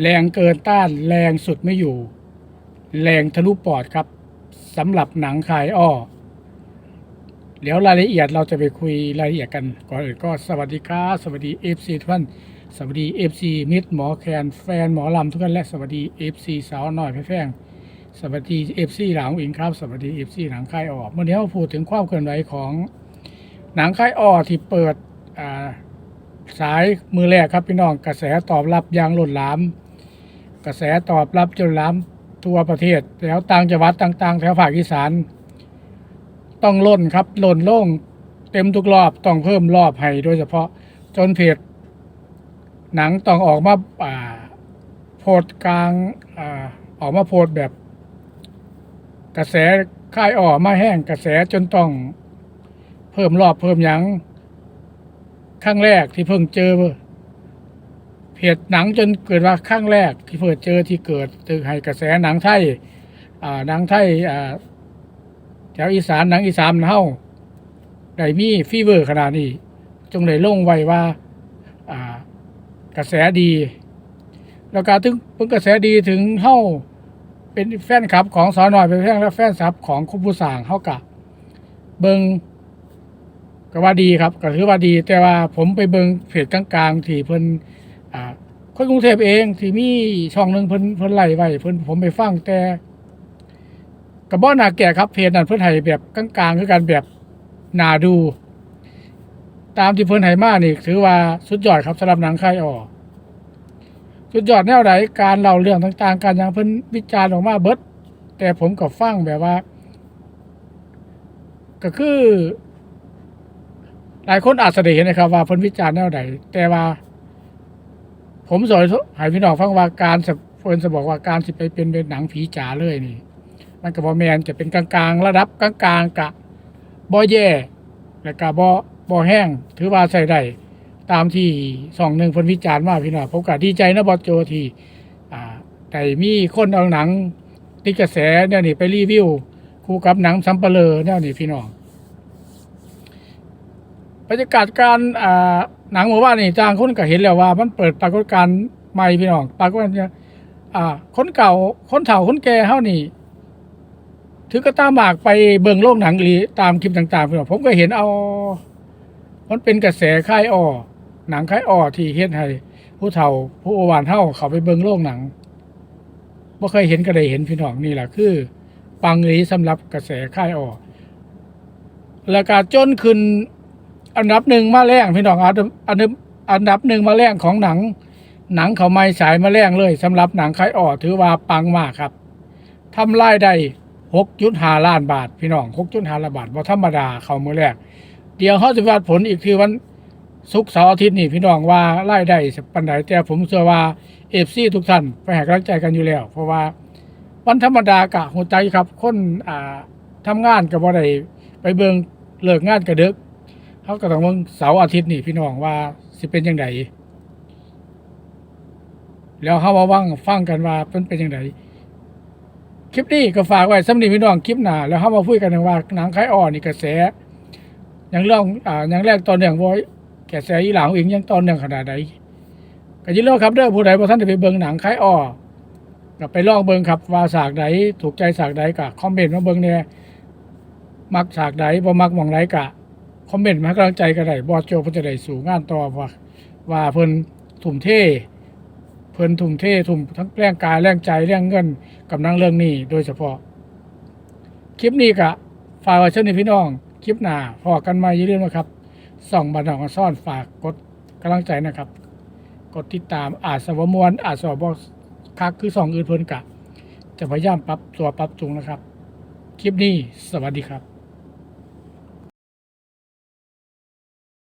แรงเกินต้านแรงสุดไม่อยู่ แรงทะลุปอดครับสำหรับหนังคายอ้อเดี๋ยวรายละเอียดเราจะไปคุยรายละเอียดกันก่อนอื่นก็สวัสดีครับสวัสดี FC ทุกท่านสวัสดี FC มิตรหมอแคนแฟนหมอลำทุกท่านและสวัสดี FC สาวน้อยแพร่งสวัสดี FC หลังอิงครับสวัสดี FC หนังค่ายออเมื่อนี้เราพูดถึงความเคลื่อนไหวของหนังค่ายอ้อที่เปิดสายมือแรกครับพี่น้องกระแสตอบรับอย่างล้นหลาม ระแสตอบรับจนล้ำทั่วประเทศ แล้วต่างจังหวัดต่างๆ แถวภาคอีสาน ต้องล่นครับล่นโล่งเต็มทุกรอบต้องเพิ่มรอบให้โดยเฉพาะจนเพจหนังต้องออกมาอ่าโพสต์กลางอ่าออกมาโพสต์แบบ กระแสค่ายอ่อมาแห้งกระแสจนต้อง เพิ่มรอบเพิ่มหยังครั้งแรกที่เพิ่งเจอ เพจหนังจนเกิดว่าครั้งแรก ที่เพิ่งเจอที่เกิดตึงให้กระแสหนังไทยหนังไทยแถวอีสานหนังอีสานเฮาได้มีฟีเวอร์ขนาดนี้ จงได้ลงไว้ว่ากระแสดี แล้วการถึงเพิ่งกระแสดีถึงเฮาเป็นแฟนคลับของสอนอยเป็นแฟนและแฟนคลับของคุณผู้สางเฮากะเบิงก็ว่าดีครับก็ถือว่าดี แต่ว่าผมไปเบิงเพจกลางๆที่เพิ่นอ่า คนกรุงเทพเองที่มีช่องหนึ่งเพิ่นเพิ่นไล่ไว้เพิ่นผมไปฟังแต่กับบ่หนาแก่ครับเพจนั้นเพิ่นให้แบบกลางๆคือกันแบบน่าดู ตามที่เพิ่นให้มานี่ถือว่าสุดยอดครับสำหรับหนังค่ายออสุดยอดแนวไหนการเล่าเรื่องต่างๆ การอย่างเพิ่นวิจารณ์ออกมาเบิดแต่ผมก็ฟังแบบว่า ก็คือ หลายคนอาจจะได้เห็นนะครับ ว่าเพิ่นวิจารณ์แนวใดแต่ว่า ผมสอนให้พี่น้องฟังว่าการสะเพิ่นจะบอกว่าการสิไปเป็นเป็นหนังผีจ๋าเลยนี่ มันกับบอแมนจะเป็นกลางๆ ระดับกลางๆกะบอแย่และกะบอบอแห้งถือว่าใส่ได้ตามที่สองหนึ่งเพิ่นวิจารณ์มาพี่น้องผมก็ดีใจนะบอโจที่อ่าแต่มีคนเอาหนังติกระแสเนี่ยนี่ไปรีวิวคู่กับหนังซัมเปลอเนี่ยนี่พี่น้องบรรยากาศการอ่า หนังหมู่บ้านนี่จางคนก็เห็นแล้วว่า มันเปิดปรากฏการณ์ใหม่พี่น้องปรากฏการณ์อ่า คนเก่าคนเฒ่าคนแก่เฮานี่ถือกระตาหมากไปเบิ่งโลกหนังอีหลีตามคลิปต่างๆพี่น้องผมก็เห็นเอา มันเป็นกระแสค่ายอ้อหนังค่ายอ้อที่เฮ็ดให้ผู้เฒ่า ผู้อวานเฒ่าเขาไปเบิ่งโลกหนังบ่เคยเห็นก็ได้เห็นพี่น้องนี่แหละคือ ปังหลีสำหรับกระแสค่ายอ้อแล้วก็จนขึ้น อันดับหนึ่งมาแรงพี่น้องอันดับอันดับหนึ่งมาแรงของหนัง หนังเขาไม่ฉายมาแรงเลยสำหรับหนังค่ายอ้อถือว่าปังมากครับทำรายได้หกจุดห้าล้านบาท พี่น้องหกจุดห้าล้านบาทบ่ธรรมดาเขามือแรก เดี๋ยวเขาจะวัดผลอีกทีวันศุกร์เสาร์อาทิตย์นี่พี่น้องว่าไล่ได้สักปันใดแต่ผมเชื่อว่าเอฟซีทุกท่านไปห้กำลังใจกันอยู่แล้ว เพราะว่าวันธรรมดากะหัวใจครับ คนอ่าทำงานกับบ่ได้ไปเบิงเลิกงานกระดึก เขาก็ต้องเบิ่งเสาร์อาทิตย์นี่พี่น้องว่าสิเป็นยังไงแล้วเขามาว่างฟังกันว่าเป็นเป็นยังไงคลิปนี้ก็ฝากไว้สำหรับพี่น้องคลิปหน้าแล้วเขามาพูดกันว่าหนังคล้ายอ่อนนี่กระแสย่างเรื่องอ่าย่างแรกตอนเนื่งว่ากระแสอีหลังเองยังตอนเนื่งขนาดไหนก็ยินดีครับเด้อผู้ใดบ่ท่านได้ไปเบิ่งหนังคล้ายอ่อก็ไปลองเบิ่งครับว่าฉากใดถูกใจฉากใดก็คอมเมนต์มาเบิ่งแหน่มักฉากใดบ่มักหม่องใดก็ คอมเมนต์มาให้กำลังใจก็ได้บอสโจเพิ่นจะได้สู่งานต่อว่าว่าเพิ่นทุ่มเทเพิ่นทุ่มเททุ่มทั้งแรงกายแรงใจแรงเงินกับหนังเรื่องนี้โดยเฉพาะ คลิปนี้ก็ฝากไว้เช่นนี้พี่น้อง คลิปหน้าพอกันมาอย่าลืมนะครับส่องบันดองซ่อนฝากกดกำลังใจนะครับ กดติดตามอาจสวมวนอาจสวบคักคือส่องอื่นเพิ่นกะ จะพยายามปรับตัวปรับจูงนะครับ คลิปนี้สวัสดีครับ